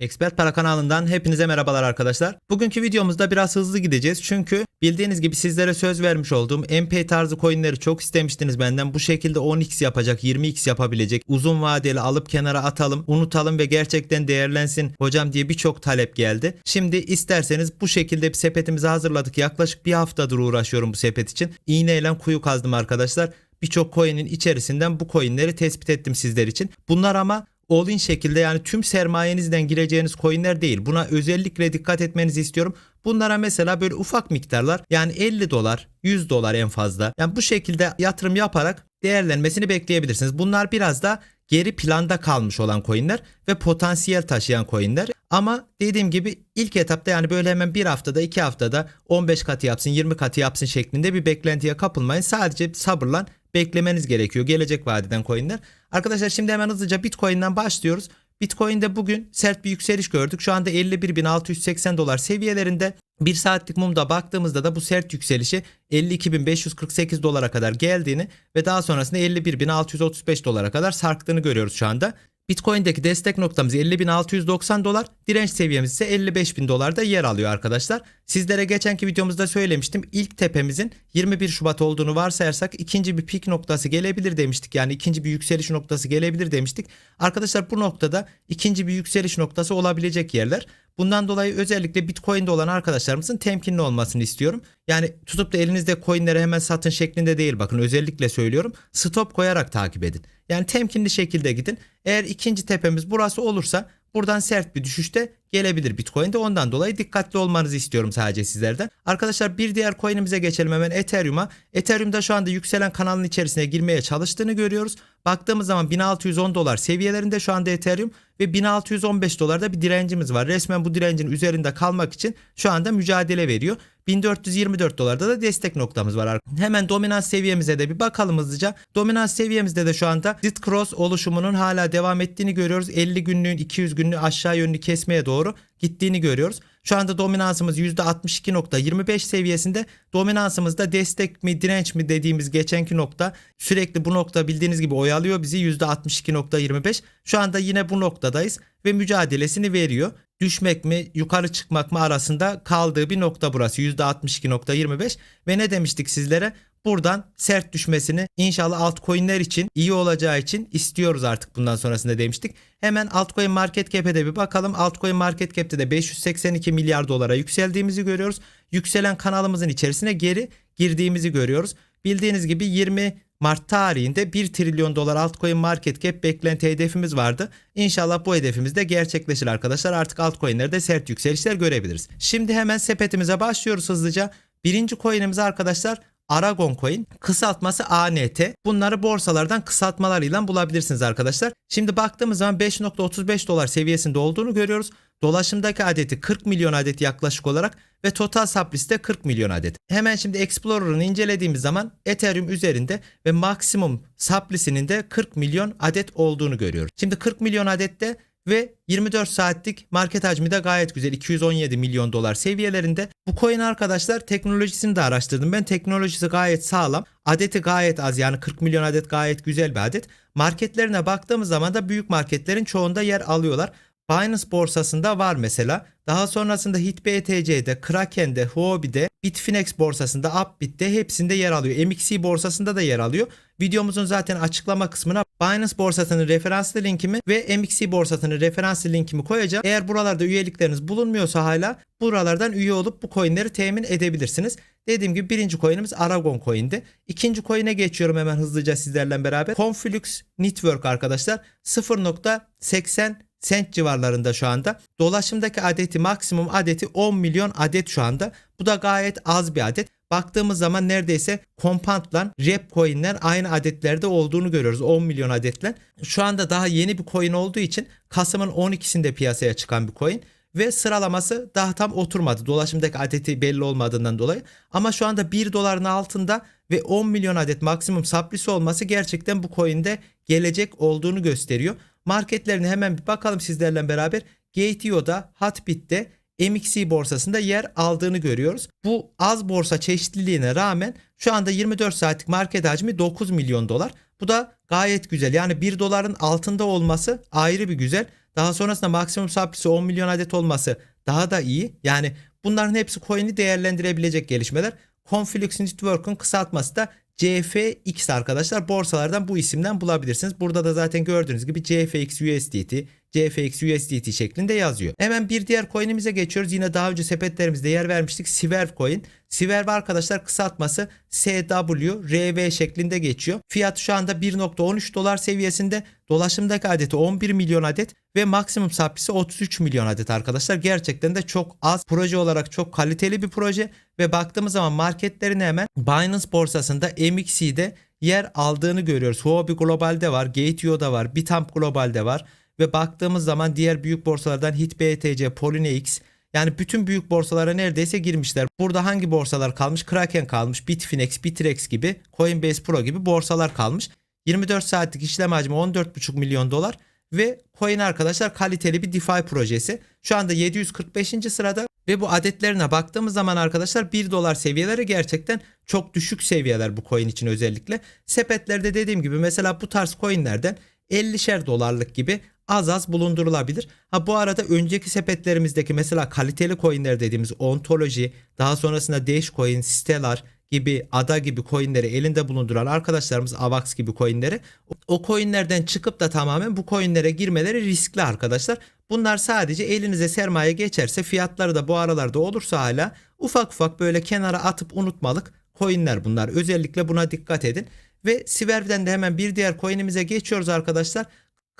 Expert Para kanalından hepinize merhabalar arkadaşlar. Bugünkü videomuzda biraz hızlı gideceğiz çünkü bildiğiniz gibi sizlere söz vermiş olduğum MP tarzı coinleri çok istemiştiniz benden. Bu şekilde 10x yapacak, 20x yapabilecek, uzun vadeli alıp kenara atalım, unutalım ve gerçekten değerlensin hocam diye birçok talep geldi. Şimdi isterseniz bu şekilde bir sepetimizi hazırladık. Yaklaşık bir haftadır uğraşıyorum bu sepet için. İğneyle kuyu kazdım arkadaşlar. Birçok coin'in içerisinden bu coinleri tespit ettim sizler için. Bunlar ama all-in şekilde yani tüm sermayenizden gireceğiniz coinler değil. Buna özellikle dikkat etmenizi istiyorum. Bunlara mesela böyle ufak miktarlar yani 50 dolar, 100 dolar en fazla. Yani bu şekilde yatırım yaparak değerlenmesini bekleyebilirsiniz. Bunlar biraz da geri planda kalmış olan coinler ve potansiyel taşıyan coinler. Ama dediğim gibi ilk etapta yani böyle hemen bir haftada iki haftada 15 katı yapsın 20 katı yapsın şeklinde bir beklentiye kapılmayın. Sadece sabırla beklemeniz gerekiyor gelecek vadeden coinler. Arkadaşlar şimdi hemen hızlıca Bitcoin'den başlıyoruz. Bitcoin'de bugün sert bir yükseliş gördük. Şu anda 51.680 dolar seviyelerinde. Bir saatlik mumda baktığımızda da bu sert yükselişi 52.548 dolara kadar geldiğini ve daha sonrasında 51.635 dolara kadar sarktığını görüyoruz şu anda. Bitcoin'deki destek noktamız 50.690 dolar, direnç seviyemiz ise 55.000 dolarda yer alıyor arkadaşlar. Sizlere geçenki videomuzda söylemiştim. İlk tepemizin 21 Şubat olduğunu varsayarsak ikinci bir pik noktası gelebilir demiştik. Yani ikinci bir yükseliş noktası gelebilir demiştik. Arkadaşlar bu noktada ikinci bir yükseliş noktası olabilecek yerler. Bundan dolayı özellikle Bitcoin'de olan arkadaşlarımızın temkinli olmasını istiyorum. Yani tutup da elinizde coinleri hemen satın şeklinde değil bakın özellikle söylüyorum. Stop koyarak takip edin. Yani temkinli şekilde gidin. Eğer ikinci tepemiz burası olursa buradan sert bir düşüşte gelebilir Bitcoin'de. Ondan dolayı dikkatli olmanızı istiyorum sadece sizlerden. Arkadaşlar bir diğer coin'imize geçelim hemen Ethereum'a. Ethereum'da şu anda yükselen kanalın içerisine girmeye çalıştığını görüyoruz. Baktığımız zaman 1610 dolar seviyelerinde şu anda Ethereum ve 1615 dolarda bir direncimiz var. Resmen bu direncin üzerinde kalmak için şu anda mücadele veriyor. 1424 dolarda da destek noktamız var. Hemen dominans seviyemize de bir bakalım hızlıca. Dominans seviyemizde de şu anda Zit Cross oluşumunun hala devam ettiğini görüyoruz. 50 günlüğün 200 günlüğü aşağı yönlü kesmeye doğru gittiğini görüyoruz. Şu anda dominansımız %62.25 seviyesinde. Dominansımızda destek mi direnç mi dediğimiz geçenki nokta sürekli bu nokta bildiğiniz gibi oyalıyor bizi %62.25. Şu anda yine bu noktadayız ve mücadelesini veriyor. Düşmek mi yukarı çıkmak mı arasında kaldığı bir nokta burası %62.25 ve ne demiştik sizlere? Buradan sert düşmesini inşallah altcoin'ler için iyi olacağı için istiyoruz artık bundan sonrasında demiştik. Hemen altcoin market cap'e de bir bakalım. Altcoin market cap'te de 582 milyar dolara yükseldiğimizi görüyoruz. Yükselen kanalımızın içerisine geri girdiğimizi görüyoruz. Bildiğiniz gibi 20 Mart tarihinde 1 trilyon dolar altcoin market cap beklenti hedefimiz vardı. İnşallah bu hedefimiz de gerçekleşir arkadaşlar. Artık altcoin'lerde sert yükselişler görebiliriz. Şimdi hemen sepetimize başlıyoruz hızlıca. Birinci coin'imiz arkadaşlar Aragon Coin kısaltması ANT. Bunları borsalardan kısaltmalarıyla bulabilirsiniz arkadaşlar. Şimdi baktığımız zaman 5.35 dolar seviyesinde olduğunu görüyoruz. Dolaşımdaki adeti 40 milyon adet yaklaşık olarak ve total supply'si de 40 milyon adet. Hemen şimdi Explorer'ını incelediğimiz zaman Ethereum üzerinde ve maksimum supply'sinin de 40 milyon adet olduğunu görüyoruz. Şimdi 40 milyon adette ve 24 saatlik market hacmi de gayet güzel 217 milyon dolar seviyelerinde. Bu coin arkadaşlar teknolojisini de araştırdım. Ben teknolojisi gayet sağlam. Adeti gayet az yani 40 milyon adet gayet güzel bir adet. Marketlerine baktığımız zaman da büyük marketlerin çoğunda yer alıyorlar. Binance borsasında var mesela. Daha sonrasında HitBTC'de, Kraken'de, Huobi'de, Bitfinex borsasında, Upbit'te hepsinde yer alıyor. MXC borsasında da yer alıyor. Videomuzun zaten açıklama kısmına Binance borsasının referanslı linkimi ve MXC borsasının referanslı linkimi koyacağım. Eğer buralarda üyelikleriniz bulunmuyorsa hala buralardan üye olup bu coinleri temin edebilirsiniz. Dediğim gibi birinci coinimiz Aragon coin'di. İkinci coin'e geçiyorum hemen hızlıca sizlerle beraber. Conflux Network arkadaşlar 0.80 sent civarlarında şu anda. Dolaşımdaki adeti maksimum adeti 10 milyon adet şu anda. Bu da gayet az bir adet. Baktığımız zaman neredeyse Compound'la Rep coin'ler aynı adetlerde olduğunu görüyoruz. 10 milyon adetle. Şu anda daha yeni bir coin olduğu için Kasım'ın 12'sinde piyasaya çıkan bir coin ve sıralaması daha tam oturmadı. Dolaşımdaki adeti belli olmadığından dolayı. Ama şu anda 1 doların altında ve 10 milyon adet maksimum supply'si olması gerçekten bu coin'de gelecek olduğunu gösteriyor. Marketlerine hemen bir bakalım sizlerle beraber. Gate.io'da, Hotbit'te, MXC borsasında yer aldığını görüyoruz. Bu az borsa çeşitliliğine rağmen şu anda 24 saatlik market hacmi 9 milyon dolar. Bu da gayet güzel. Yani 1 doların altında olması ayrı bir güzel. Daha sonrasında maksimum supply'si 10 milyon adet olması daha da iyi. Yani bunların hepsi coin'i değerlendirebilecek gelişmeler. Conflux Network'un kısaltması da CFX arkadaşlar borsalardan bu isimden bulabilirsiniz. Burada da zaten gördüğünüz gibi CFX USDT, CFX USDT şeklinde yazıyor. Hemen bir diğer coin'imize geçiyoruz. Yine daha önce sepetlerimizde yer vermiştik. Swerve coin. Swerve arkadaşlar kısaltması SWRV şeklinde geçiyor. Fiyat şu anda 1.13 dolar seviyesinde. Dolaşımdaki adeti 11 milyon adet ve maksimum supply'si 33 milyon adet arkadaşlar. Gerçekten de çok az. Proje olarak çok kaliteli bir proje ve baktığımız zaman marketlerine hemen Binance borsasında MXC'de yer aldığını görüyoruz. Huobi Global'de var, Gate.io'da var, Bitamp Global'de var ve baktığımız zaman diğer büyük borsalardan HitBTC, Poloniex yani bütün büyük borsalara neredeyse girmişler. Burada hangi borsalar kalmış? Kraken kalmış, Bitfinex, Bitrex gibi, Coinbase Pro gibi borsalar kalmış. 24 saatlik işlem hacmi 14,5 milyon dolar ve coin arkadaşlar kaliteli bir DeFi projesi. Şu anda 745. sırada ve bu adetlerine baktığımız zaman arkadaşlar 1 dolar seviyeleri gerçekten çok düşük seviyeler bu coin için özellikle. Sepetlerde dediğim gibi mesela bu tarz coinlerden 50'şer dolarlık gibi az az bulundurulabilir. Ha bu arada önceki sepetlerimizdeki mesela kaliteli coinler dediğimiz Ontology, daha sonrasında Dashcoin, Stellar gibi ada gibi coinleri elinde bulunduran arkadaşlarımız Avax gibi coinleri o coinlerden çıkıp da tamamen bu coinlere girmeleri riskli arkadaşlar. Bunlar sadece elinize sermaye geçerse fiyatları da bu aralarda olursa hala ufak ufak böyle kenara atıp unutmalık coinler bunlar. Özellikle buna dikkat edin. Ve Swerve'den de hemen bir diğer coin'imize geçiyoruz arkadaşlar.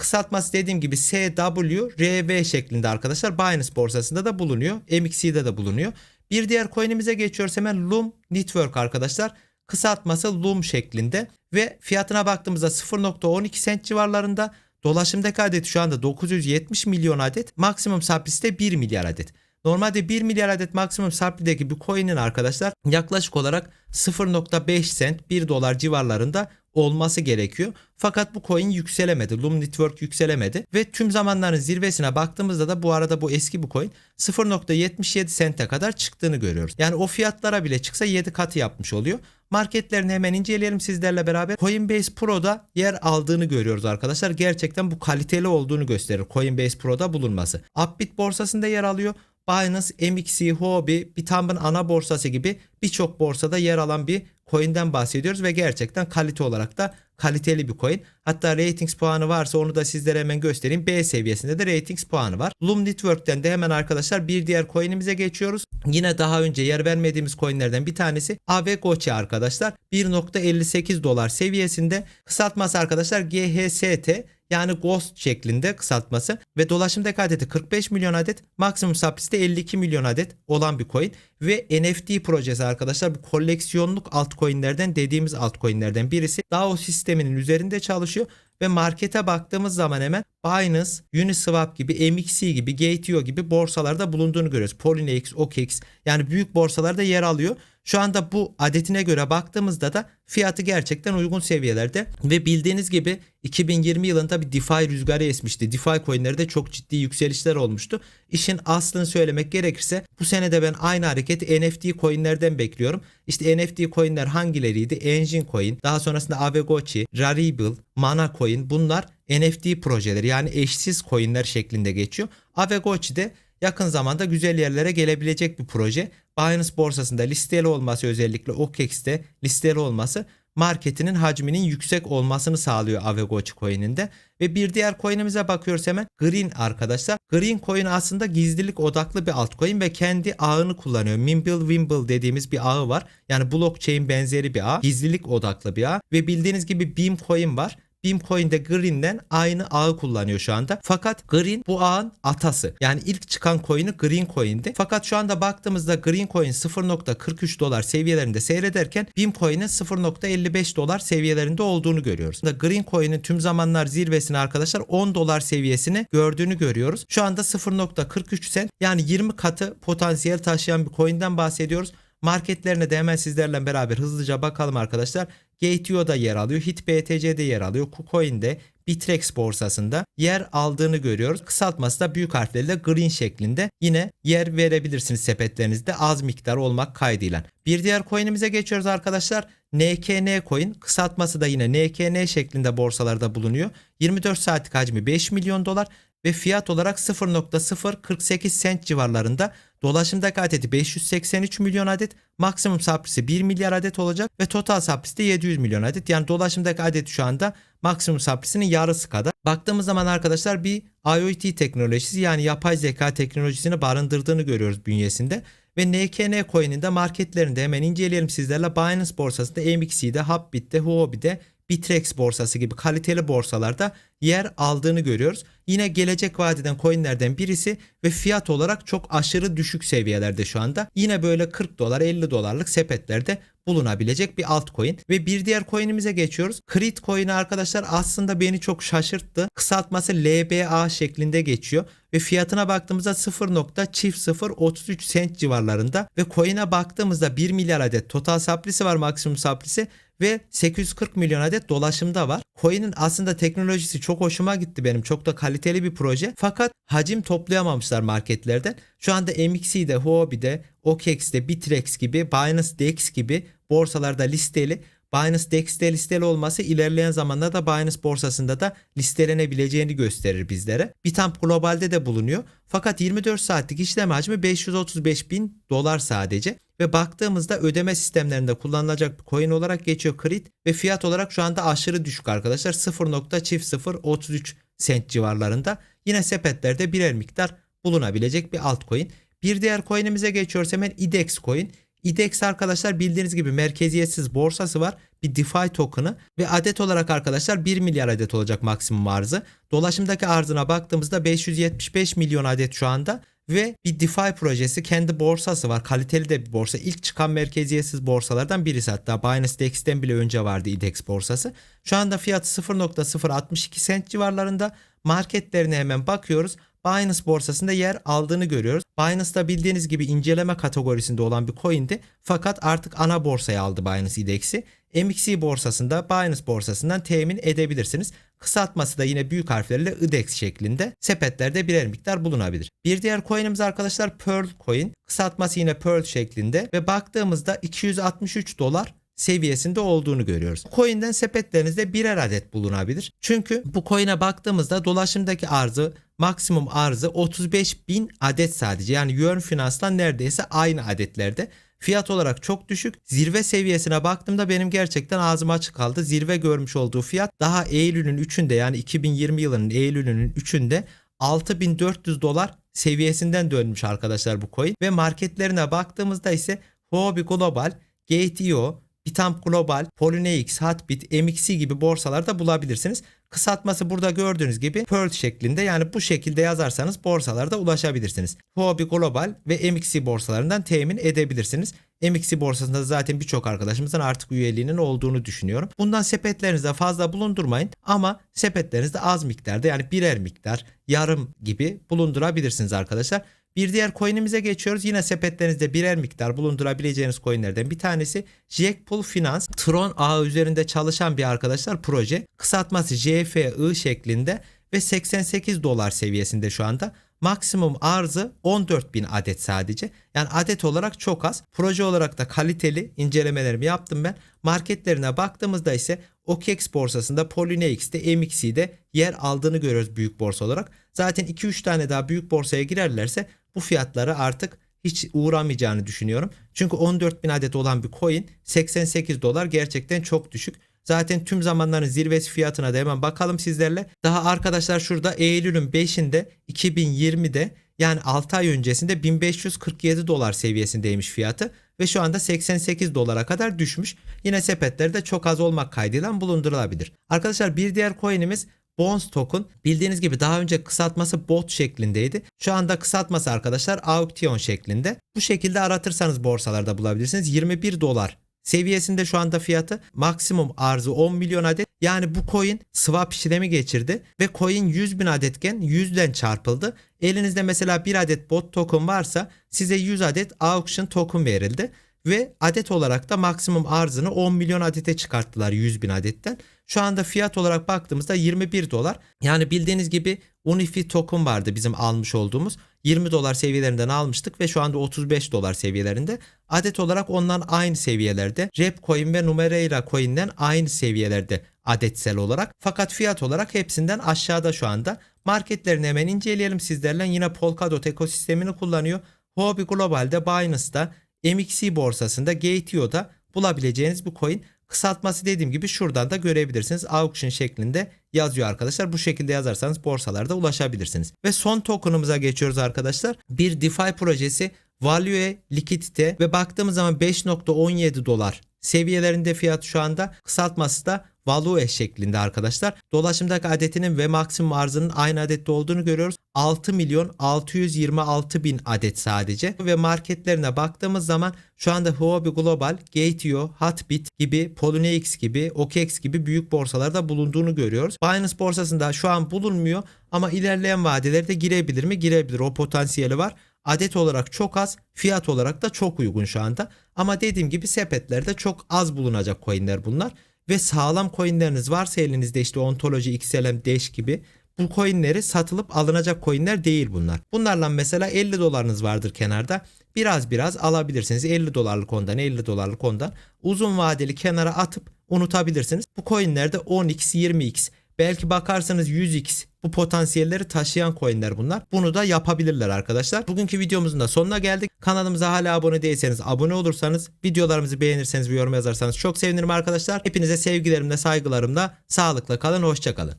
Kısaltması dediğim gibi SWRV şeklinde arkadaşlar Binance borsasında da bulunuyor. MXC'de de bulunuyor. Bir diğer coin'imize geçiyoruz hemen Loom Network arkadaşlar. Kısaltması Loom şeklinde ve fiyatına baktığımızda 0.12 sent civarlarında. Dolaşımdaki adeti şu anda 970 milyon adet. Maksimum supply'si de 1 milyar adet. Normalde 1 milyar adet maksimum supply'deki bir coin'in arkadaşlar yaklaşık olarak 0.5 sent 1 dolar civarlarında olması gerekiyor. Fakat bu coin yükselemedi. Loom Network yükselemedi. Ve tüm zamanların zirvesine baktığımızda da bu arada bu eski bu coin 0.77 sente kadar çıktığını görüyoruz. Yani o fiyatlara bile çıksa 7 katı yapmış oluyor. Marketlerini hemen inceleyelim sizlerle beraber. Coinbase Pro'da yer aldığını görüyoruz arkadaşlar. Gerçekten bu kaliteli olduğunu gösterir Coinbase Pro'da bulunması. Upbit borsasında yer alıyor. Binance, MXC, Huobi, Bitamp'ın ana borsası gibi birçok borsada yer alan bir coin'den bahsediyoruz ve gerçekten kalite olarak da kaliteli bir coin. Hatta ratings puanı varsa onu da sizlere hemen göstereyim. B seviyesinde de ratings puanı var. Loom Network'ten de hemen arkadaşlar bir diğer coin'imize geçiyoruz. Yine daha önce yer vermediğimiz coin'lerden bir tanesi Avegochi arkadaşlar. 1.58 dolar seviyesinde kısaltması arkadaşlar GHST yani Ghost şeklinde kısaltması ve dolaşımdaki adeti 45 milyon adet maksimum supply'si de 52 milyon adet olan bir coin ve NFT projesi arkadaşlar bu koleksiyonluk altcoin'lerden dediğimiz altcoin'lerden birisi DAO sisteminin üzerinde çalışıyor ve markete baktığımız zaman hemen Binance, Uniswap gibi, MXC gibi, Gate.io gibi borsalarda bulunduğunu görüyoruz. Poloniex, OKX yani büyük borsalarda yer alıyor. Şu anda bu adetine göre baktığımızda da fiyatı gerçekten uygun seviyelerde ve bildiğiniz gibi 2020 yılında bir DeFi rüzgarı esmişti. DeFi coinlerde çok ciddi yükselişler olmuştu. İşin aslını söylemek gerekirse bu sene de ben aynı hareketi NFT coinlerden bekliyorum. İşte NFT coinler hangileriydi? Engine Coin, daha sonrasında Avegochi, Rarible, Mana Coin bunlar NFT projeleri yani eşsiz coinler şeklinde geçiyor. Avegochi de yakın zamanda güzel yerlere gelebilecek bir proje. Binance borsasında listeli olması özellikle OKEX'te listeli olması marketinin hacminin yüksek olmasını sağlıyor Avegochi coin'inde. Ve bir diğer coin'imize bakıyoruz hemen Green arkadaşlar. Green coin aslında gizlilik odaklı bir altcoin ve kendi ağını kullanıyor. Mimble Wimble dediğimiz bir ağı var. Yani blockchain benzeri bir ağ. Gizlilik odaklı bir ağ. Ve bildiğiniz gibi Beam coin var. Beamcoin'de Green'den aynı ağı kullanıyor şu anda. Fakat Green bu ağın atası. Yani ilk çıkan coin'i Green Coin'di. Fakat şu anda baktığımızda Green Coin 0.43 dolar seviyelerinde seyrederken Beamcoin'in 0.55 dolar seviyelerinde olduğunu görüyoruz. Green Coin'in tüm zamanlar zirvesini arkadaşlar 10 dolar seviyesini gördüğünü görüyoruz. Şu anda 0.43 sent yani 20 katı potansiyel taşıyan bir coin'den bahsediyoruz. Marketlerine de hemen sizlerle beraber hızlıca bakalım arkadaşlar. Gate.io'da yer alıyor. HitBTC'de yer alıyor. KuCoin'de Bitrex borsasında yer aldığını görüyoruz. Kısaltması da büyük harflerle green şeklinde yine yer verebilirsiniz sepetlerinizde az miktar olmak kaydıyla. Bir diğer coin'imize geçiyoruz arkadaşlar. NKN coin kısaltması da yine NKN şeklinde borsalarda bulunuyor. 24 saatlik hacmi 5 milyon dolar ve fiyat olarak 0.048 sent civarlarında. Dolaşımdaki adeti 583 milyon adet, maksimum saprisi 1 milyar adet olacak ve total saprisi de 700 milyon adet. Yani dolaşımdaki adet şu anda maksimum saprisinin yarısı kadar. Baktığımız zaman arkadaşlar bir IoT teknolojisi yani yapay zeka teknolojisini barındırdığını görüyoruz bünyesinde. Ve NKN coin'in de marketlerinde hemen inceleyelim sizlerle. Binance borsasında MXC'de, Hubbit'te, Huobi'de, Bitrex borsası gibi kaliteli borsalarda yer aldığını görüyoruz. Yine gelecek vadeden coinlerden birisi ve fiyat olarak çok aşırı düşük seviyelerde şu anda. Yine böyle 40 dolar 50 dolarlık sepetlerde bulunabilecek bir altcoin. Ve bir diğer coin'imize geçiyoruz. Crit coin'i arkadaşlar aslında beni çok şaşırttı. Kısaltması LBA şeklinde geçiyor ve fiyatına baktığımızda 0.0033 sent civarlarında ve coin'e baktığımızda 1 milyar adet total saprisi var maksimum saprisi ve 840 milyon adet dolaşımda var. Coin'in aslında teknolojisi çok hoşuma gitti benim. Çok da kaliteli bir proje. Fakat hacim toplayamamışlar marketlerden. Şu anda MXC'de, Huobi'de, OKEX'te, Bitrex gibi, Binance DEX gibi borsalarda listeli. Binance DEX'te listeli olması ilerleyen zamanlarda Binance borsasında da listelenebileceğini gösterir bizlere. Bitamp globalde de bulunuyor. Fakat 24 saatlik işlem hacmi 535 bin dolar sadece. Ve baktığımızda ödeme sistemlerinde kullanılacak bir coin olarak geçiyor Crit ve fiyat olarak şu anda aşırı düşük arkadaşlar 0.0033 sent civarlarında. Yine sepetlerde birer miktar bulunabilecek bir altcoin. Bir diğer coin'imize geçiyoruz hemen IDEX coin. IDEX arkadaşlar bildiğiniz gibi merkeziyetsiz borsası var. Bir DeFi token'ı ve adet olarak arkadaşlar 1 milyar adet olacak maksimum arzı. Dolaşımdaki arzına baktığımızda 575 milyon adet şu anda ve bir DeFi projesi kendi borsası var. Kaliteli de bir borsa. İlk çıkan merkeziyetsiz borsalardan birisi hatta Binance DEX'ten bile önce vardı IDEX borsası. Şu anda fiyatı 0.062 sent civarlarında. Marketlerine hemen bakıyoruz. Binance borsasında yer aldığını görüyoruz. Binance'da bildiğiniz gibi inceleme kategorisinde olan bir coin'di. Fakat artık ana borsaya aldı Binance IDEX'i. MXC borsasında Binance borsasından temin edebilirsiniz. Kısaltması da yine büyük harflerle IDEX şeklinde sepetlerde birer miktar bulunabilir. Bir diğer coin'imiz arkadaşlar Pearl coin. Kısaltması yine Pearl şeklinde ve baktığımızda 263 dolar seviyesinde olduğunu görüyoruz. Coin'den sepetlerinizde birer adet bulunabilir. Çünkü bu coin'e baktığımızda dolaşımdaki arzı maksimum arzı 35 bin adet sadece. Yani Yuan Finans'la neredeyse aynı adetlerde. Fiyat olarak çok düşük. Zirve seviyesine baktığımda benim gerçekten ağzım açık kaldı. Zirve görmüş olduğu fiyat daha Eylül'ün 3'ünde yani 2020 yılının Eylül'ünün 3'ünde 6400 dolar seviyesinden dönmüş arkadaşlar bu coin. Ve marketlerine baktığımızda ise Huobi Global, Gate.io, Bitamp Global, Poloniex, Hatbit, MXC gibi borsalarda bulabilirsiniz. Kısaltması burada gördüğünüz gibi Pearl şeklinde yani bu şekilde yazarsanız borsalarda ulaşabilirsiniz. Huobi Global ve MXC borsalarından temin edebilirsiniz. MXC borsasında zaten birçok arkadaşımızın artık üyeliğinin olduğunu düşünüyorum. Bundan sepetlerinizde fazla bulundurmayın ama sepetlerinizde az miktarda yani birer miktar, yarım gibi bulundurabilirsiniz arkadaşlar. Bir diğer coin'imize geçiyoruz. Yine sepetlerinizde birer miktar bulundurabileceğiniz coin'lerden bir tanesi Jackpool Finance. Tron ağı üzerinde çalışan bir arkadaşlar proje. Kısaltması JFI şeklinde ve 88 dolar seviyesinde şu anda. Maksimum arzı 14 bin adet sadece. Yani adet olarak çok az. Proje olarak da kaliteli incelemelerimi yaptım ben. Marketlerine baktığımızda ise OKEX borsasında, PolyneX'te, MXC'de yer aldığını görüyoruz büyük borsa olarak. Zaten 2-3 tane daha büyük borsaya girerlerse bu fiyatları artık hiç uğramayacağını düşünüyorum. Çünkü 14 bin adet olan bir coin 88 dolar gerçekten çok düşük. Zaten tüm zamanların zirvesi fiyatına da hemen bakalım sizlerle. Daha arkadaşlar şurada Eylül'ün 5'inde 2020'de yani 6 ay öncesinde 1547 dolar seviyesindeymiş fiyatı ve şu anda 88 dolara kadar düşmüş. Yine sepetlerde çok az olmak kaydıyla bulundurulabilir. Arkadaşlar bir diğer coin'imiz Bones token bildiğiniz gibi daha önce kısaltması bot şeklindeydi. Şu anda kısaltması arkadaşlar Auction şeklinde. Bu şekilde aratırsanız borsalarda bulabilirsiniz. 21 dolar seviyesinde şu anda fiyatı maksimum arzı 10 milyon adet. Yani bu coin swap işlemi geçirdi ve coin 100 bin adetken 100'den çarpıldı. Elinizde mesela bir adet bot token varsa size 100 adet auction token verildi ve adet olarak da maksimum arzını 10 milyon adete çıkarttılar 100 bin adetten. Şu anda fiyat olarak baktığımızda 21 dolar. Yani bildiğiniz gibi Unifi token vardı bizim almış olduğumuz. 20 dolar seviyelerinden almıştık ve şu anda 35 dolar seviyelerinde. Adet olarak ondan aynı seviyelerde. Rep coin ve Numereira coin'den aynı seviyelerde adetsel olarak. Fakat fiyat olarak hepsinden aşağıda şu anda. Marketlerini hemen inceleyelim sizlerle. Yine Polkadot ekosistemini kullanıyor. Huobi Global'de, Binance'da, MXC borsasında, Gateio'da bulabileceğiniz bu coin. Kısaltması dediğim gibi şuradan da görebilirsiniz. Auction şeklinde yazıyor arkadaşlar. Bu şekilde yazarsanız borsalarda ulaşabilirsiniz. Ve son token'ımıza geçiyoruz arkadaşlar. Bir DeFi projesi Value Liquidite ve baktığımız zaman 5.17 dolar seviyelerinde fiyat şu anda kısaltması da Value şeklinde arkadaşlar. Dolaşımdaki adetinin ve maksimum arzının aynı adette olduğunu görüyoruz. 6 milyon 626 bin adet sadece ve marketlerine baktığımız zaman şu anda Huobi Global, Gateio, Hotbit gibi, Poloniex gibi, OKEx gibi büyük borsalarda bulunduğunu görüyoruz. Binance borsasında şu an bulunmuyor ama ilerleyen vadelerde girebilir mi? Girebilir. O potansiyeli var. Adet olarak çok az, fiyat olarak da çok uygun şu anda. Ama dediğim gibi sepetlerde çok az bulunacak coinler bunlar. Ve sağlam coinleriniz varsa elinizde işte Ontology, XLM, Dash gibi bu coinleri satılıp alınacak coinler değil bunlar. Bunlarla mesela 50 dolarınız vardır kenarda. Biraz biraz alabilirsiniz. 50 dolarlık ondan 50 dolarlık ondan. Uzun vadeli kenara atıp unutabilirsiniz. Bu coinlerde 10x 20x Belki bakarsanız 100x bu potansiyelleri taşıyan coinler bunlar. Bunu da yapabilirler arkadaşlar. Bugünkü videomuzun da sonuna geldik. Kanalımıza hala abone değilseniz abone olursanız, videolarımızı beğenirseniz ve yorum yazarsanız çok sevinirim arkadaşlar. Hepinize sevgilerimle, saygılarımla, sağlıkla kalın, hoşçakalın.